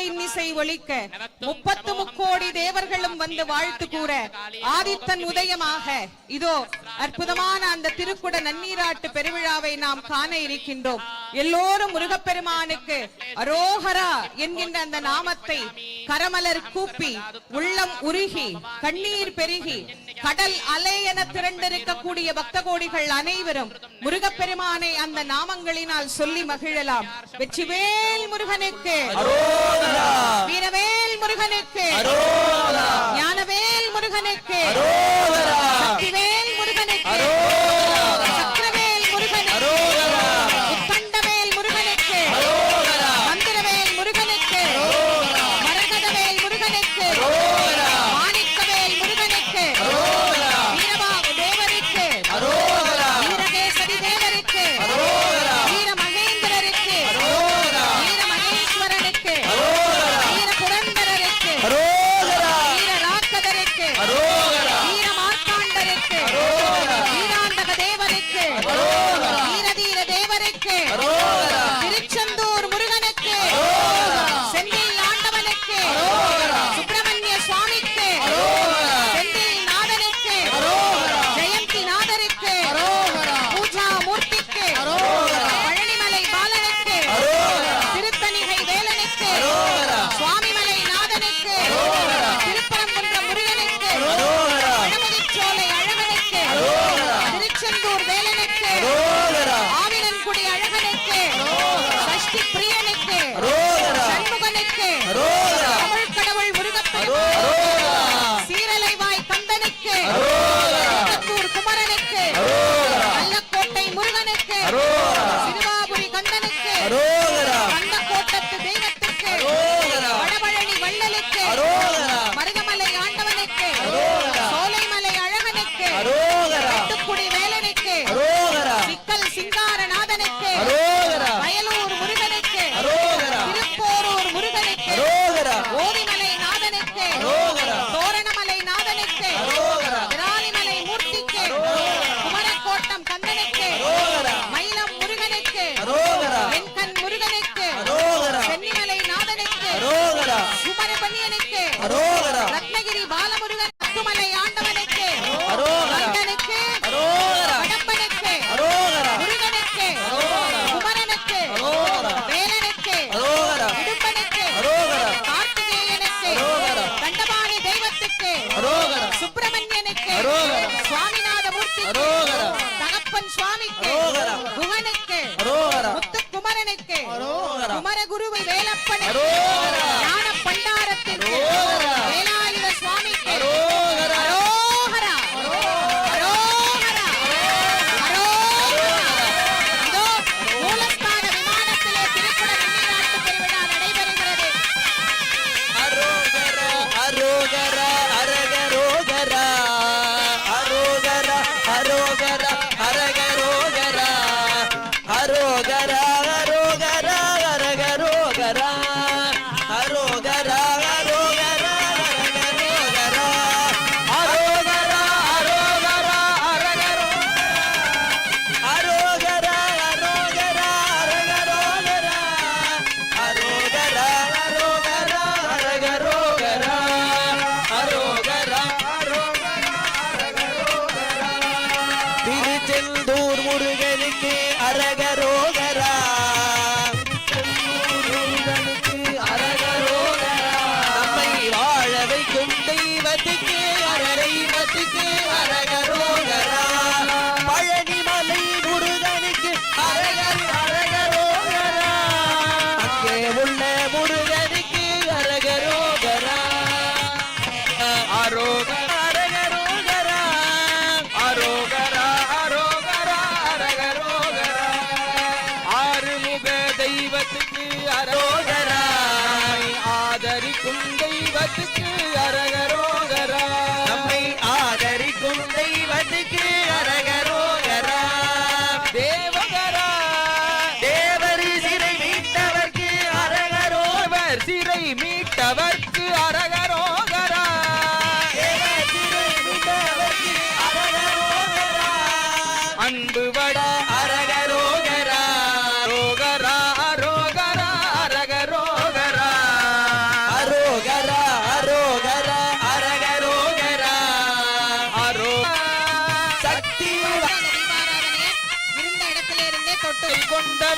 இன்னிசை ஒலிக்க முப்பத்து முக்கோடி தேவர்களும் வந்து வாழ்த்து கூற ஆதித்தன் உதயமாக இதோ அற்புதமான அந்த திருக்குட நன்னீராட்டு பெருவிழாவை நாம் காண இருக்கின்றோம். எல்லோரும் முருகப்பெருமானுக்கு அரோகரா என்கின்ற அந்த நாமத்தை கரமலர் கூப்பி உள்ளம் உருகி கண்ணீர் பெருகி கடல் அலை என திரண்டிருக்கக்கூடிய பக்த கோடிகள் அனைவரும் முருகப்பெருமானை அந்த நாமங்களினால் சொல்லி மகிழலாம். வெற்றிவேல் முருகனுக்கு. வீரவேல் முருகனுக்கு. ஞானவேல் முருகனுக்கு. சக்திவேல் திருச்செந்தூர் வேலனுக்கு. ஆவினன்குடி அழகனுக்கு. சஷ்டி பிரியனுக்கு. சண்முகனுக்கு. தமிழ் கடவுள் முருகப்பெருமான் சீரலைவாய் கந்தனுக்கு. திருப்பத்தூர் குமரனுக்கு. நல்லக்கோட்டை முருகனுக்கு. சிறுவாபுரி கந்தனுக்கு. கந்தக்கோட்டத்து தெய்வத்துக்கு. வடபழனி வள்ளலுக்கு. மருதமலை ஆண்டவனுக்கு. சோலைமலை அழகனுக்கு. சுவாமிநாத மூர்த்திக்கு தகப்பன் சுவாமிக்கு. குகனுக்கு முத்துக்குமரனுக்கு. குமரகுருவை வேலப்பனுக்கு அரோகரா அரோகரா அரகரோகரா அரோகரா திருச்செந்தூர் முருகனுக்கு விண்ணவர்க்கு அரகரோகரா. அன்பு வட அரகரோகரா. ரோகரா அரோகரா அரகரோகரா. அரோகரா அரோகரா அரகரோகரா. அரோ சக்தி இருந்த இடத்திலிருந்தே தொட்டு கொண்டவர்